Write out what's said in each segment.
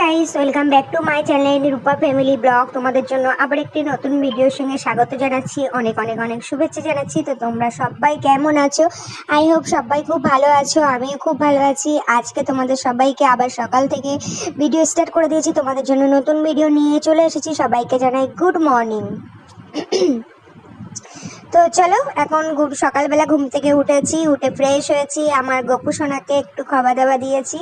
Guys welcome back to my channel Rupa family blog তোমাদের জন্য আবার একটি নতুন ভিডিওর সঙ্গে স্বাগত জানাচ্ছি। অনেক অনেক অনেক শুভেচ্ছা জানাচ্ছি। তো তোমরা সবাই কেমন আছো? আই হোপ সবাই খুব ভালো আছো, আমিও খুব ভালো আছি। আজকে তোমাদের সবাইকে আবার সকাল থেকে ভিডিও স্টার্ট করে দিয়েছি। তোমাদের জন্য নতুন ভিডিও নিয়ে চলে এসেছি। সবাইকে জানাই গুড মর্নিং তো চলো, এখন সকালবেলা ঘুম থেকে উঠেছি, উঠে ফ্রেশ হয়েছি, আমার গপু সোনাকে একটু খাওয়া দাওয়া দিয়েছি,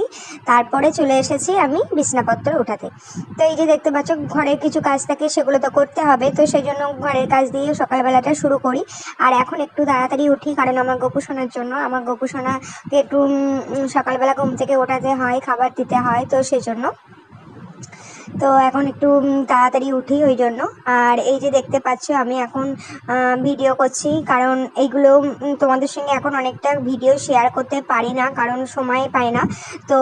তারপরে চলে এসেছি আমি বিছনাপত্র উঠাতে। তো এই যে দেখতে পাচ্ছ, ঘরের কিছু কাজ থাকে, সেগুলো তো করতে হবে, তো সেই জন্য ঘরের কাজ দিয়ে সকালবেলাটা শুরু করি। আর এখন একটু তাড়াতাড়ি উঠি, কারণ আমার গপু সোনার জন্য, আমার গপু সোনাকে একটু সকালবেলা ঘুম থেকে ওঠাতে হয়, খাবার দিতে হয়, তো সেই জন্য তো এখন একটু তাড়াতাড়ি উঠি ওই জন্য। আর এই যে দেখতে পাচ্ছ, আমি এখন ভিডিও করছি। কারণ এইগুলো তোমাদের সঙ্গে এখন অনেকটা ভিডিও শেয়ার করতে পারি না, কারণ সময় পাই না। তো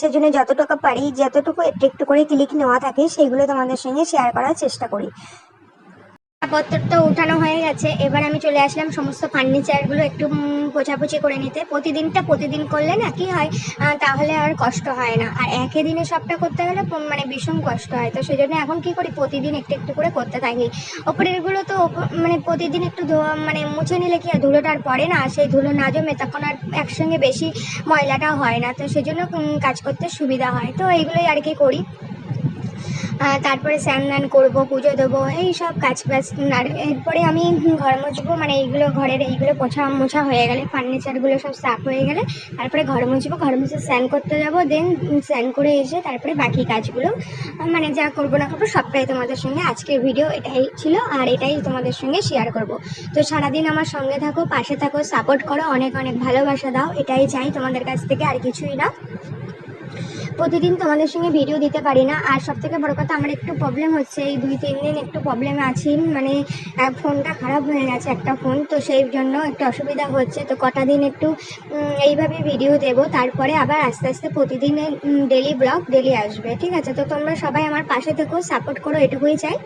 সেজন্য যতটুকু পারি, যতটুকু একটু একটু করে ক্লিক নেওয়া থাকে, সেইগুলো তোমাদের সঙ্গে শেয়ার করার চেষ্টা করি। পত্রটা উঠানো হয়ে গেছে। এবার আমি চলে আসলাম সমস্ত ফার্নিচারগুলো একটু পোছাপুছি করে নিতে। প্রতিদিনটা প্রতিদিন করলে না কি হয় তাহলে আর কষ্ট হয় না। আর একই দিনে সবটা করতে গেলে মানে ভীষণ কষ্ট হয়। তো সেই জন্য এখন কি করি, প্রতিদিন একটু একটু করে করতে থাকি। ওপরেরগুলো তো মানে প্রতিদিন একটু ধোয়া মানে মুছে নিলে কি আর ধুলোটা আর পড়ে না? সেই ধুলো না জমে তখন আর একসঙ্গে বেশি ময়লাটা হয় না। তো সেই জন্য কাজ করতে সুবিধা হয়। তো এইগুলোই আর কি করি। তারপরে স্নান দান করব, পুজো দেবো, এই সব কাজ বাজ। আর এরপরে আমি ঘর মুছবো মানে এইগুলো ঘরের এইগুলো পোছা মোছা হয়ে গেলে ফার্নিচারগুলো সব সাফ হয়ে গেলে, তারপরে ঘর মুছবো, ঘর মুছে স্নান করতে যাব দেন স্নান করে এসে তারপরে বাকি কাজগুলো মানে যা করব না করব সবটাই তোমাদের সঙ্গে আজকের ভিডিও এটাই ছিল, আর এটাই তোমাদের সঙ্গে শেয়ার করব। তো সারাদিন আমার সঙ্গে থাকো, পাশে থাকো সাপোর্ট করো, অনেক অনেক ভালোবাসা দাও, এটাই চাই তোমাদের কাছ থেকে, আর কিছুই না। প্রতিদিন তোমাদের সঙ্গে ভিডিও দিতে পারি না। আর সব থেকে বড় কথা, আমার একটু প্রবলেম হচ্ছে। এই দুই, তিন দিন একটু প্রবলেম আছি। মানে ফোনটা খারাপ হয়ে গেছে একটা ফোন তো সেই জন্য একটু অসুবিধা হচ্ছে। তো কটা দিন একটু এইভাবে ভিডিও দেব। তারপরে আবার আস্তে আস্তে প্রতিদিনে ডেলি ব্লগ ডেলি আসবে। ঠিক আছে? তো তোমরা সবাই আমার পাশে থেকেও সাপোর্ট করো, এটুকুই চাই।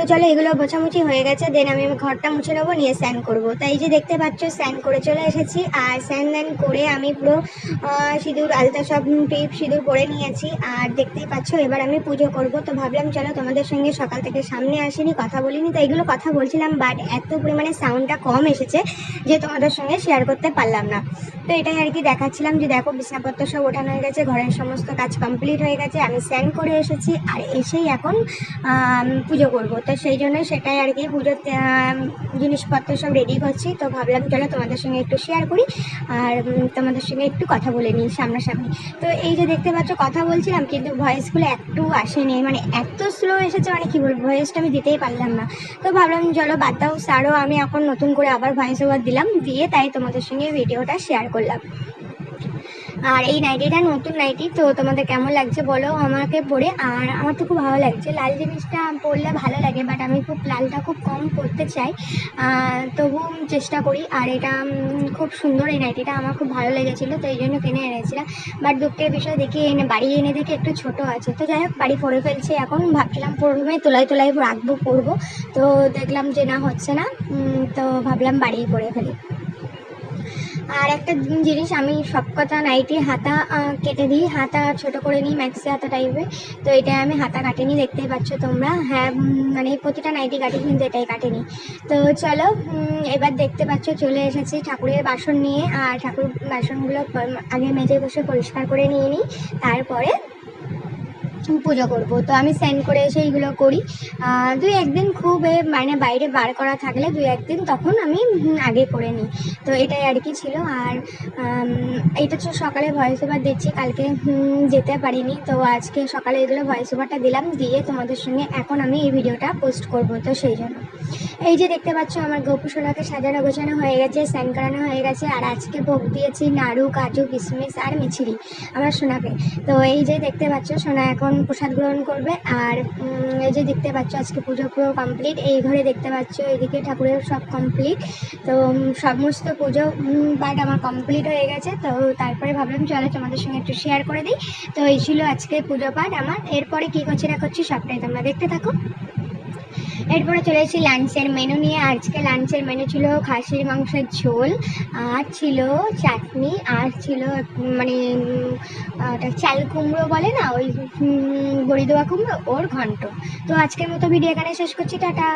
তো চলো এগুলো মোছামুছি হয়ে গেছে দেন আমি ঘরটা মুছে নেব, নিয়ে স্নান করব। তাই যে দেখতে পাচ্ছ, স্নান করে চলে এসেছি, আর স্নান দান করে আমি পুরো সিঁদুর, আলতা সব টিপ সিঁদুর পরে নিয়েছি, আর দেখতেই পাচ্ছ, এবার আমি পুজো করব। তো ভাবলাম, চলো তোমাদের সঙ্গে সকাল থেকে সামনে আসিনি, কথা বলিনি, তো এগুলো কথা বলছিলাম বাট এত পরিমাণে সাউন্ডটা কম এসেছে যে তোমাদের সঙ্গে শেয়ার করতে পারলাম না। তো এটাই আর কি দেখাচ্ছিলাম যে দেখো, বিছানাপত্র সব ওঠানো হয়ে গেছে, ঘরের সমস্ত কাজ কমপ্লিট হয়ে গেছে, আমি স্নান করে এসেছি, আর এসেই এখন পুজো করব। তো সেই জন্য সেটাই আর কি পুজোর জিনিসপত্র সব রেডি করছি। তো ভাবলাম, চলো তোমাদের সঙ্গে একটু শেয়ার করি আর তোমাদের সঙ্গে একটু কথা বলে নিই সামনাসামনি। তো এই যে দেখতে পাচ্ছ, কথা বলছিলাম, কিন্তু ভয়েসগুলো একটু আসেনি। মানে এত স্লো এসেছে মানে কি বলব ভয়েসটা আমি দিতেই পারলাম না। তো ভাবলাম, চলো বাদ দাও সারও আমি এখন নতুন করে আবার ভয়েস ওভার দিলাম। দিয়ে তাই তোমাদের সঙ্গে ভিডিওটা শেয়ার করলাম। আর এই নাইটিটা নতুন নাইটি তো তোমাদের কেমন লাগছে বলো আমাকে পরে আর আমার তো খুব ভালো লাগছে। লাল জিনিসটা পরলে ভালো লাগে বাট আমি খুব, লালটা খুব কম পরতে চাই। তবু চেষ্টা করি। আর এটা খুব সুন্দর এই নাইটিটা আমার খুব ভালো লেগেছিলো, তো এই জন্য কিনে এনেছিলাম। বাট দুঃখের বিষয়, দেখি এনে, বাড়ি এনে দেখি একটু ছোট আছে। তো যাই হোক, বাড়ি পরে ফেলছে এখন। ভাবছিলাম প্রথমে তোলাই তোলাই রাখব, পরবো। তো দেখলাম যে না, হচ্ছে না। তো ভাবলাম বাড়িই পরে ফেলি। আর একটা জিনিস, আমি সব কথা নাইটি হাতা কেটে দিই। হাতা ছোট করে নিই ম্যাক্সি হাতা টাইপে তো এটা আমি হাতা কাটিনি, দেখতেই পাচ্ছ তোমরা। হ্যাঁ মানে প্রতিটা নাইটি কাটি কিন্তু এটাই কাটেনি। তো চলো এবার দেখতে পাচ্ছ, চলে এসেছি ঠাকুরের বাসন নিয়ে। আর ঠাকুর বাসনগুলো আগে মেজে বসে পরিষ্কার করে নিয়ে নিই। তারপরে পুজো করব। তো আমি সেন্ড করে এসে এইগুলো করি। দুই একদিন খুব মানে বাইরে বার করা থাকলে দুই একদিন তখন আমি আগে করে নিই। তো এটাই আর কি ছিল। আর এটা তো সকালে ভয়েস ওভার দিচ্ছি, কালকে যেতে পারিনি। তো আজকে সকালে এগুলো ভয়েস ওভারটা দিলাম, দিয়ে তোমাদের সঙ্গে এখন আমি এই ভিডিওটা পোস্ট করব তো সেই জন্য। এই যে দেখতে পাচ্ছ, আমার গপু সোনাকে সাজানো গোছানো হয়ে গেছে, স্নান করানো হয়ে গেছে। আর আজকে ভোগ দিয়েছি নাড়ু, কাজু, কিশমিশ আর মিছিরি আমার সোনাকে। তো এই যে দেখতে পাচ্ছ, সোনা এখন প্রসাদ গ্রহণ করবে। আর এই যে দেখতে পাচ্ছ আজকে পুজো পুরো কমপ্লিট এই ঘরে দেখতে পাচ্ছ এইদিকে ঠাকুরের সব কমপ্লিট তো সমস্ত পুজো পাঠ আমার কমপ্লিট হয়ে গেছে। তো, তারপরে ভাবলাম চলো তোমাদের সঙ্গে একটু শেয়ার করে দিই। তো, এই ছিল আজকে পুজো পাঠ আমার। এরপরে কী করছি না করছি সবটাই তোমরা দেখতে থাকো। এরপরে চলে এসেছি লাঞ্চের মেনু নিয়ে। আজকে লাঞ্চের মেনু ছিল খাসির মাংসের ঝোল, আর ছিল চাটনি, আর ছিল মানে চাল কুমড়ো বলে না, ওই বড়ি দেওয়া কুমড়ো, ওর ঘন্ট। তো আজকের মতো ভিডিও এখানে শেষ করছি, টাটা।